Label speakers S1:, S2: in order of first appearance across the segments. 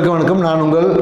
S1: அனைவருக்கும் வணக்கம். நான் உங்கள்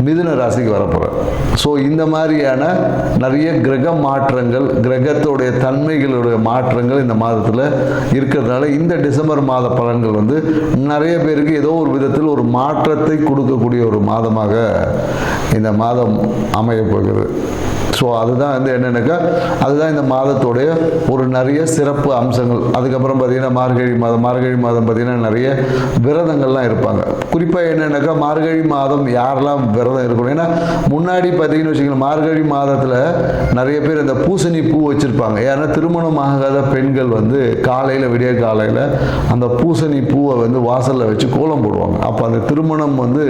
S1: மிதுன ராசிக்கு வரப்போகிறேன் ஸோ இந்த மாதிரியான நிறைய கிரக மாற்றங்கள் கிரகத்தோடைய தன்மைகளுடைய மாற்றங்கள் இந்த மாதத்தில் இருக்கிறதுனால இந்த டிசம்பர் மாத பலன்கள் வந்து நிறைய பேருக்கு ஏதோ ஒரு விதத்தில் ஒரு மாற்றத்தை கொடுக்கக்கூடிய ஒரு மாதமாக இந்த மாதம் அமையப்போகிறது ஸோ அதுதான் வந்து என்னென்னாக்கா? அதுதான் இந்த மாதத்துடைய ஒரு நிறைய சிறப்பு அம்சங்கள். அதுக்கப்புறம் பார்த்தீங்கன்னா மார்கழி மாதம் மார்கழி மாதம் பார்த்தீங்கன்னா நிறைய விரதங்கள்லாம் இருப்பாங்க. குறிப்பாக என்னென்னாக்கா? மார்கழி மாதம் யாரெல்லாம் விரதம் இருக்கணும்? ஏன்னா முன்னாடி பார்த்தீங்கன்னு வச்சுக்கோங்களேன் மார்கழி மாதத்தில் நிறைய பேர் இந்த பூசணி பூ வச்சுருப்பாங்க. ஏன்னா திருமணம் ஆகாத பெண்கள் வந்து காலையில் விடிய காலையில் அந்த பூசணி பூவை வந்து வாசலில் வச்சு கோலம் போடுவாங்க. அப்போ அந்த திருமணம் வந்து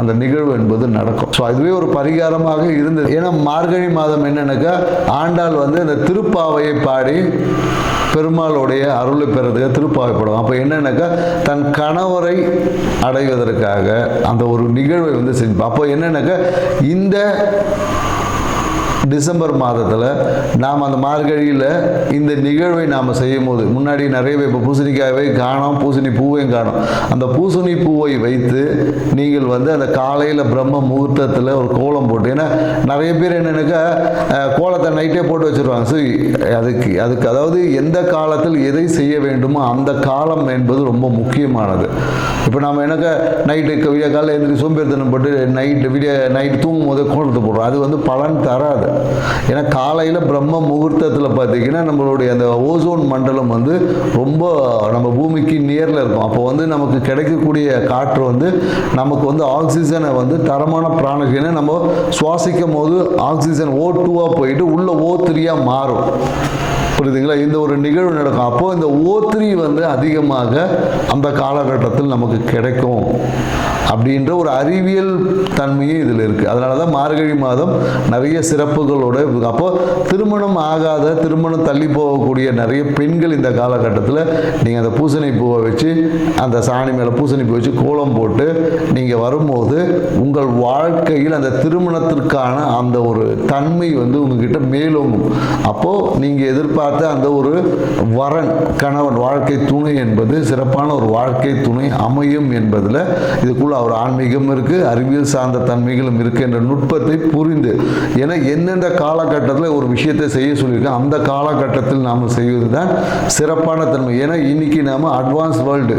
S1: அந்த நிகழ்வு என்பது நடக்கும். ஸோ அதுவே ஒரு பரிகாரமாக இருந்தது. ஏன்னா மார்கழி மாதம் என்னன்னாக்கா? ஆண்டாள் வந்து இந்த திருப்பாவையை பாடி பெருமாளுடைய அருளை பெறதுக்கு திருப்பாவை அப்போ என்னன்னாக்கா? தன் கணவரை அடைவதற்காக அந்த ஒரு நிகழ்வை வந்து செஞ்சு அப்போ என்னன்னாக்கா? இந்த டிசம்பர் மாதத்தில் நாம் அந்த மார்கழியில் இந்த நிகழ்வை நாம் செய்யும் போது முன்னாடி நிறைய இப்போ பூசணிக்காயை காணோம் பூசணி பூவையும் காணும். அந்த பூசணி பூவை வைத்து நீங்கள் வந்து அந்த காலையில் பிரம்ம முகூர்த்தத்தில் ஒரு கோலம் போட்டு ஏன்னா நிறைய பேர் என்னென்னாக்கா கோலத்தை நைட்டே போட்டு வச்சுருவாங்க. சரி அதுக்கு அதுக்கு அதாவது எந்த காலத்தில் எதை செய்ய வேண்டுமோ அந்த காலம் என்பது ரொம்ப முக்கியமானது. இப்போ நம்ம எனக்கு நைட்டு விடிய காலையில் எழுந்திரி சோம்பேறித்தனம் போட்டு நைட்டு விடிய நைட்டு தூங்கும் போதே கோலத்தை போடுறோம். அது வந்து பலன் தராது. ஏன்னா காலையில் பிரம்ம முகூர்த்தத்தில் பார்த்தீங்கன்னா நம்மளுடைய அந்த ஓசோன் மண்டலம் வந்து ரொம்ப நம்ம பூமிக்கு நியரில் இருக்கும். அப்போ வந்து நமக்கு கிடைக்கக்கூடிய காற்று வந்து நமக்கு வந்து ஆக்சிஜனை வந்து தரமான பிராணகினை நம்ம சுவாசிக்கும் போது ஆக்சிஜன் ஓ டூவாக போயிட்டு உள்ள ஓ த்ரீயாக மாறும். புரியுதுங்களா? இந்த ஒரு நிகழ்வு நடக்கும். அப்போ இந்த ஓத்திரி வந்து அதிகமாக அந்த காலகட்டத்தில் நமக்கு கிடைக்கும். அப்படின்ற ஒரு அறிவியல் தன்மையும் இதில் இருக்குது அதனால தான் மார்கழி மாதம் நிறைய சிறப்புகளோட இருக்கு. அப்போ திருமணம் ஆகாத திருமணம் தள்ளி போகக்கூடிய நிறைய பெண்கள் இந்த காலகட்டத்தில் நீங்கள் அந்த பூசணி பூவை வச்சு அந்த சாணி மேலே பூசணி பூ வச்சு கோலம் போட்டு நீங்கள் வரும்போது உங்கள் வாழ்க்கையில் அந்த திருமணத்திற்கான அந்த ஒரு தன்மை வந்து உங்ககிட்ட மேலோங்கும் அப்போது நீங்கள் எதிர்பார்த்த அந்த ஒரு வரன் கணவன் வாழ்க்கை துணை என்பது சிறப்பான ஒரு வாழ்க்கை துணை அமையும் என்பதில் இதுக்குள்ள ஒரு ஆன்மீகம் இருக்குது அறிவியல் சார்ந்த தன்மைகளும் இருக்குது என்ற நுட்பத்தை புரிந்து ஏன்னா எந்தெந்த காலகட்டத்தில் ஒரு விஷயத்தை செய்ய சொல்லியிருக்கோம் அந்த காலகட்டத்தில் நாம் செய்வது தான் சிறப்பான தன்மை. ஏன்னா இன்னைக்கு நாம் அட்வான்ஸ் வேர்ல்டு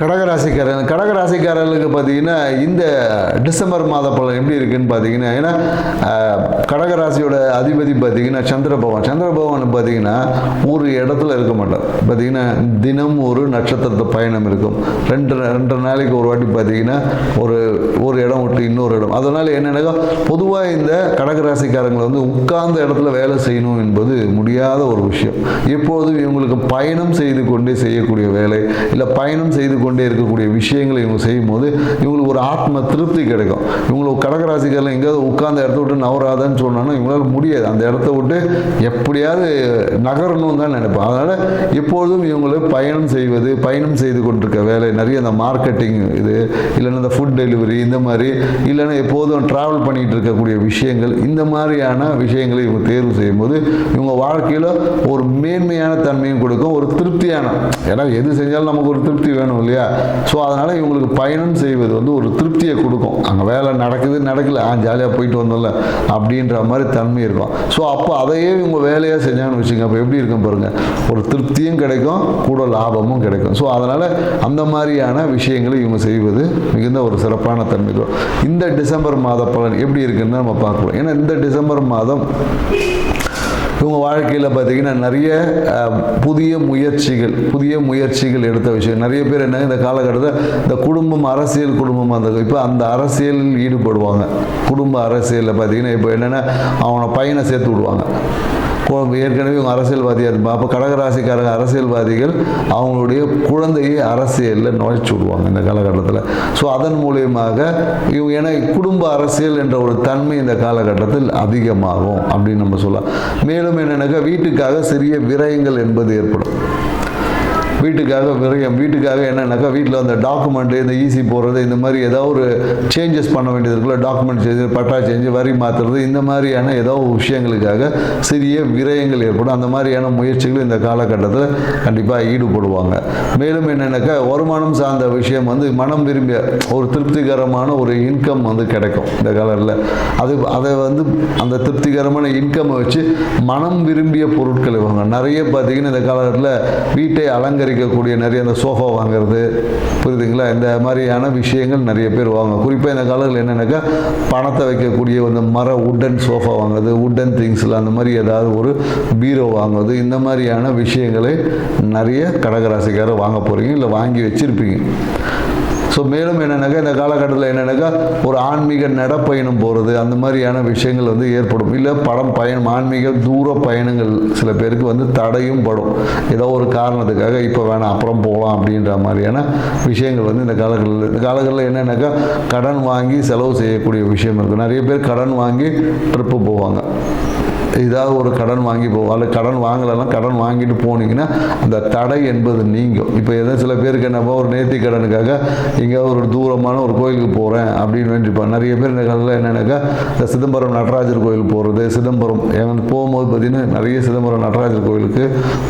S1: கடகராசிக்காரன் கடகராசிக்காரர்களுக்கு பார்த்தீங்கன்னா இந்த டிசம்பர் மாத பலன் எப்படி இருக்குன்னு பார்த்தீங்கன்னா ஏன்னா கடகராசியோட அதிபதி பார்த்தீங்கன்னா சந்திரபவன் சந்திரபவன் பார்த்தீங்கன்னா ஒரு இடத்துல இருக்க மாட்டார். பார்த்தீங்கன்னா தினம் ஒரு நட்சத்திரத்து பயணம் இருக்கும். ரெண்டு ரெண்டு நாளைக்கு ஒரு வாட்டி பார்த்தீங்கன்னா ஒரு ஒரு இடம் விட்டு இன்னொரு இடம். அதனால் என்னென்னா பொதுவாக இந்த கடகராசிக்காரங்களை வந்து உட்கார்ந்த இடத்துல வேலை செய்யணும் என்பது முடியாத ஒரு விஷயம். எப்போதும் இவங்களுக்கு பயணம் செய்து கொண்டே செய்யக்கூடிய வேலை இல்லை பயணம் செய்து கொண்டே இருக்கக்கூடிய விஷயங்களை இவங்க செய்யும்போது இவங்களுக்கு ஒரு ஆத்ம திருப்தி கிடைக்கும். இவங்களுக்கு கடகராசிக்காரில் எங்கேயாவது உட்காந்து இடத்த விட்டு நவராதன்னு சொன்னாலும் இவங்களால முடியாது. அந்த இடத்த விட்டு எப்படியாவது நகரணும் தான் நினைப்பேன். அதனால் எப்பொழுதும் இவங்களை பயணம் செய்வது பயணம் செய்து கொண்டிருக்க வேலை நிறைய இந்த மார்க்கெட்டிங் இது இல்லைன்னா இந்த ஃபுட் டெலிவரி இந்த மாதிரி இல்லைன்னா எப்போதும் ட்ராவல் பண்ணிட்டு இருக்கக்கூடிய விஷயங்கள் இந்த மாதிரியான விஷயங்களை இவங்க தேர்வு செய்யும்போது இவங்க வாழ்க்கையில் ஒரு மேன்மையான தன்மையும் கொடுக்கும் ஒரு திருப்தியான. ஏன்னா எது செஞ்சாலும் நமக்கு ஒரு திருப்தி வேணும் இல்லையா? இல்லையா? ஸோ அதனால் இவங்களுக்கு பயணம் செய்வது வந்து ஒரு திருப்தியை கொடுக்கும். அங்கே வேலை நடக்குது நடக்கல ஆ ஜாலியாக போயிட்டு வந்தோம்ல அப்படின்ற மாதிரி தன்மை இருக்கும். ஸோ அப்போ அதையே இவங்க வேலையாக செஞ்சாங்கன்னு வச்சுங்க அப்போ எப்படி இருக்கும் பாருங்கள் ஒரு திருப்தியும் கிடைக்கும் கூட லாபமும் கிடைக்கும். ஸோ அதனால் அந்த மாதிரியான விஷயங்களை இவங்க செய்வது மிகுந்த ஒரு சிறப்பான தன்மை இந்த டிசம்பர் மாத பலன் எப்படி இருக்குன்னு நம்ம பார்க்கலாம். ஏன்னா இந்த டிசம்பர் மாதம் இவங்க வாழ்க்கையில் பார்த்தீங்கன்னா நிறைய புதிய முயற்சிகள் புதிய முயற்சிகள் எடுத்த விஷயம். நிறைய பேர் என்ன இந்த காலகட்டத்தில் இந்த குடும்பம் அரசியல் குடும்பம் அந்த இப்போ அந்த அரசியலில் ஈடுபடுவாங்க. குடும்ப அரசியலில் பார்த்தீங்கன்னா இப்போ என்னென்னா அவனை பையனை சேர்த்து விடுவாங்க. இப்போ ஏற்கனவே இவங்க அரசியல்வாதியாக இருப்பாங்க. அப்போ கடகராசிக்காரங்க அரசியல்வாதிகள் அவங்களுடைய குழந்தையை அரசியலில் நுழைச்சி விடுவாங்க இந்த காலகட்டத்தில். ஸோ அதன் மூலியமாக இவங்க ஏன்னா குடும்ப அரசியல் என்ற ஒரு தன்மை இந்த காலகட்டத்தில் அதிகமாகும் அப்படின்னு நம்ம சொல்லலாம். மேலும் என்னென்னாக்கா வீட்டுக்காக சிறிய விரயங்கள் என்பது ஏற்படும். வீட்டுக்காக விரயம் வீட்டுக்காக என்னென்னாக்கா வீட்டில் அந்த டாக்குமெண்ட் இந்த ஈசி போடுறது இந்த மாதிரி ஏதாவது ஒரு சேஞ்சஸ் பண்ண வேண்டியது இருக்குல்ல டாக்குமெண்ட் சேஞ்சு பட்டா சேஞ்சு வரி மாற்றுறது இந்த மாதிரியான ஏதோ ஒரு விஷயங்களுக்காக சிறிய விரயங்கள் ஏற்படும். அந்த மாதிரியான முயற்சிகள் இந்த காலகட்டத்தில் கண்டிப்பாக ஈடுபடுவாங்க. மேலும் என்னென்னாக்கா வருமானம் சார்ந்த விஷயம் வந்து மனம் விரும்பிய ஒரு திருப்திகரமான ஒரு இன்கம் வந்து கிடைக்கும் இந்த காலத்தில். அது அதை வந்து அந்த திருப்திகரமான இன்கம்மை வச்சு மனம் விரும்பிய பொருட்கள் வாங்க. நிறைய பார்த்தீங்கன்னா இந்த காலகட்டத்தில் வீட்டை தயாரிக்கக்கூடிய நிறைய அந்த சோஃபா வாங்குறது புரியுதுங்களா? இந்த மாதிரியான விஷயங்கள் நிறைய பேர் வாங்க குறிப்பாக இந்த காலத்தில் என்னென்னாக்கா பணத்தை வைக்கக்கூடிய இந்த மர உட்டன் சோஃபா வாங்குறது உட்டன் திங்ஸில் அந்த மாதிரி ஏதாவது ஒரு பீரோ வாங்குறது இந்த மாதிரியான விஷயங்களை நிறைய கடகராசிக்காரர் வாங்க போகிறீங்க இல்லை வாங்கி வச்சுருப்பீங்க. ஸோ மேலும் என்னென்னாக்கா இந்த காலகட்டத்தில் என்னென்னாக்கா ஒரு ஆன்மீக நடப்பயணம் போகிறது அந்த மாதிரியான விஷயங்கள் வந்து ஏற்படும். இல்லை படம் பயணம் ஆன்மீக தூர பயணங்கள் சில பேருக்கு வந்து தடையும் படும். ஏதோ ஒரு காரணத்துக்காக இப்போ வேணாம் அப்புறம் போகலாம் அப்படின்ற மாதிரியான விஷயங்கள் வந்து இந்த காலகட்டத்தில் இந்த காலகட்டத்தில் என்னென்னாக்கா கடன் வாங்கி செலவு செய்யக்கூடிய விஷயம் இருக்குது நிறைய பேர் கடன் வாங்கி ட்ரிப்பு போவாங்க. ஏதாவது ஒரு கடன் வாங்கி போவோம் அல்ல கடன் வாங்கலைன்னா கடன் வாங்கிட்டு போனீங்கன்னா அந்த தடை என்பது நீங்கும். இப்போ ஏதோ சில பேருக்கு என்னப்பா ஒரு நேர்த்தி கடனுக்காக இங்கே ஒரு தூரமான ஒரு கோயிலுக்கு போகிறேன் அப்படின்னு வேண்டிப்பாங்க நிறைய பேர் இந்த காலத்தில் என்னென்னாக்கா இந்த சிதம்பரம் நடராஜர் கோயில் போகிறது சிதம்பரம். எனக்கு போகும்போது பார்த்தீங்கன்னா நிறைய சிதம்பரம் நடராஜர் கோயிலுக்கு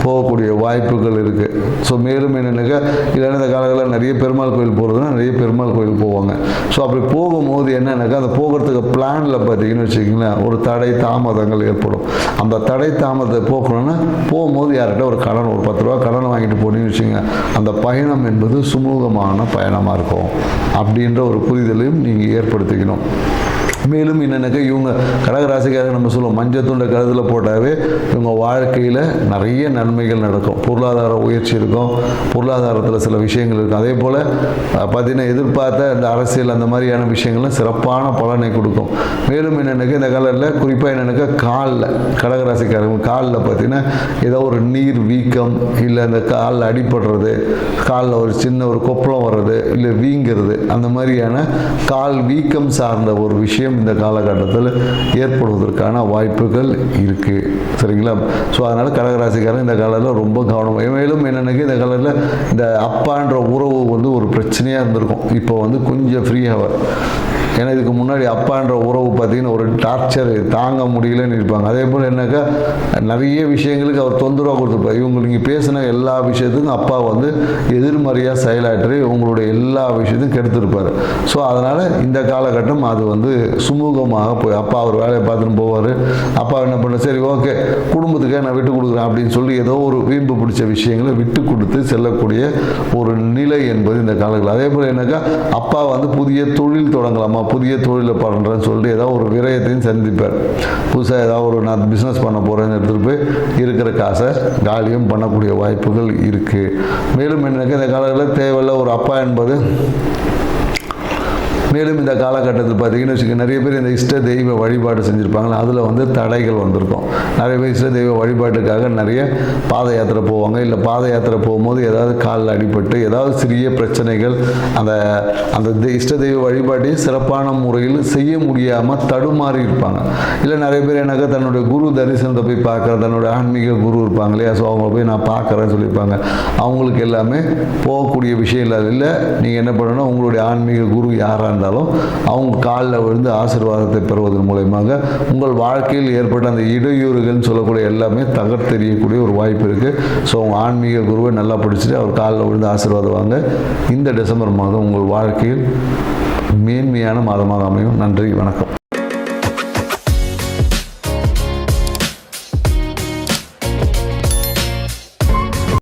S1: போகக்கூடிய வாய்ப்புகள் இருக்குது ஸோ மேலும் என்னென்னாக்கா இல்லைன்னா இந்த காலங்களில் நிறைய பெருமாள் கோயில் போகிறதுனா நிறைய பெருமாள் கோயில் போவாங்க. ஸோ அப்படி போகும்போது என்னென்னாக்கா அந்த போகிறதுக்கு பிளானில் பார்த்தீங்கன்னு வச்சுக்கிங்களேன் ஒரு தடை தாமதங்கள் ஏற்படும். அந்த தடை தாமதத்தை போக்கணும்னா போகும்போது யார்கிட்ட ஒரு கடன் ஒரு பத்து ரூபா கடன் வாங்கிட்டு போனீங்கன்னு வச்சுங்க அந்த பயணம் என்பது சுமூகமான பயணமாக இருக்கும். அப்படின்ற ஒரு புரிதலையும் நீங்கள் ஏற்படுத்திக்கணும். மேலும் என்னென்னாக்கா இவங்க கடகராசிக்காரங்க நம்ம சொல்லுவோம் மஞ்சத்துண்ட கருதில் கருத்தில் போட்டாவே இவங்க வாழ்க்கையில் நிறைய நன்மைகள் நடக்கும். பொருளாதார உயர்ச்சி இருக்கும் பொருளாதாரத்தில் சில விஷயங்கள் இருக்கும். அதே போல் பார்த்தீங்கன்னா எதிர்பார்த்த இந்த அரசியல் அந்த மாதிரியான விஷயங்கள்லாம் சிறப்பான பலனை கொடுக்கும். மேலும் என்னென்னாக்கா இந்த காலத்தில் குறிப்பாக என்னென்னாக்கா காலில் கடகராசிக்காரங்க காலில் பார்த்தீங்கன்னா ஏதோ ஒரு நீர் வீக்கம் இல்லை இந்த காலில் அடிபடுறது காலில் ஒரு சின்ன ஒரு கொப்பளம் வர்றது இல்லை வீங்கிறது அந்த மாதிரியான கால் வீக்கம் சார்ந்த ஒரு விஷயம் இந்த காலகட்டத்தில் ஏற்படுவதற்கான வாய்ப்புகள் இருக்குது சரிங்களா? ஸோ அதனால் கடகராசிக்காரன் இந்த காலத்தில் ரொம்ப கவனம் மேலும் என்னென்னக்கு இந்த காலத்தில் இந்த அப்பான்ற உறவு வந்து ஒரு பிரச்சனையாக இருந்திருக்கும். இப்போ வந்து கொஞ்சம் ஃப்ரீ ஹவர் ஏன்னா இதுக்கு முன்னாடி அப்பான்ற உறவு பார்த்தீங்கன்னா ஒரு டார்ச்சர் தாங்க முடியலன்னு இருப்பாங்க. அதே போல் என்னக்கா நிறைய விஷயங்களுக்கு அவர் தொந்தரவாக கொடுத்துருப்பார். இவங்க நீங்கள் பேசின எல்லா விஷயத்துக்கும் அப்பா வந்து எதிர்மறையாக செயலாற்றி உங்களுடைய எல்லா விஷயத்தையும் கெடுத்திருப்பார். ஸோ அதனால் இந்த காலகட்டம் அது வந்து சுமூகமாக போய் அப்பா அவர் வேலையை பார்த்துன்னு போவார். அப்பா என்ன பண்ண சரி ஓகே குடும்பத்துக்கே நான் விட்டு கொடுக்குறேன் அப்படின்னு சொல்லி ஏதோ ஒரு வீம்பு பிடிச்ச விஷயங்களை விட்டு கொடுத்து செல்லக்கூடிய ஒரு நிலை என்பது இந்த காலத்தில் அதே போல் என்னக்கா அப்பா வந்து புதிய தொழில் தொடங்கலாமா? புதிய தொழிலை பண்ணுறேன்னு சொல்லிட்டு ஏதோ ஒரு விரயத்தையும் சந்திப்பார். புதுசாக ஏதாவது ஒரு நான் பிஸ்னஸ் பண்ண போகிறேன்னு எடுத்துகிட்டு போய் இருக்கிற காசை காலியும் பண்ணக்கூடிய வாய்ப்புகள் இருக்குது மேலும் என்னக்கா இந்த காலத்தில் தேவையில்ல ஒரு அப்பா என்பது மேலும் இந்த காலகட்டத்தில் பார்த்தீங்கன்னு வச்சுக்கோங்க நிறைய பேர் இந்த இஷ்ட தெய்வ வழிபாடு செஞ்சுருப்பாங்களா அதில் வந்து தடைகள் வந்திருக்கும். நிறைய பேர் இஷ்ட தெய்வ வழிபாட்டுக்காக நிறைய பாத யாத்திரை போவாங்க. இல்லை பாத யாத்திரை போகும்போது ஏதாவது காலில் அடிபட்டு ஏதாவது சிறிய பிரச்சனைகள் அந்த அந்த இஷ்ட தெய்வ வழிபாட்டையும் சிறப்பான முறையில் செய்ய முடியாமல் தடுமாறி இருப்பாங்க. இல்லை நிறைய பேர் எனக்கு தன்னுடைய குரு தரிசனத்தை போய் பார்க்குற தன்னுடைய ஆன்மீக குரு இருப்பாங்க இல்லையா? ஸோ அவங்கள போய் நான் பார்க்குறேன்னு சொல்லியிருப்பாங்க. அவங்களுக்கு எல்லாமே போகக்கூடிய விஷயம் இல்லாத இல்லை நீங்கள் என்ன பண்ணணும் உங்களுடைய ஆன்மீக குரு யாரான்னு இருந்தாலும் அவங்க காலில் விழுந்து ஆசீர்வாதத்தை பெறுவதன் மூலயமாக உங்கள் வாழ்க்கையில் ஏற்பட்ட அந்த இடையூறுகள்னு சொல்லக்கூடிய எல்லாமே தகர்த்தெறியக்கூடிய ஒரு வாய்ப்பு இருக்குது ஸோ உங்கள் ஆன்மீக குருவை நல்லா பிடிச்சிட்டு அவர் காலில் விழுந்து ஆசீர்வாதம் வாங்க. இந்த டிசம்பர் மாதம் உங்கள் வாழ்க்கையில் மேன்மையான மாதமாக அமையும். நன்றி வணக்கம்.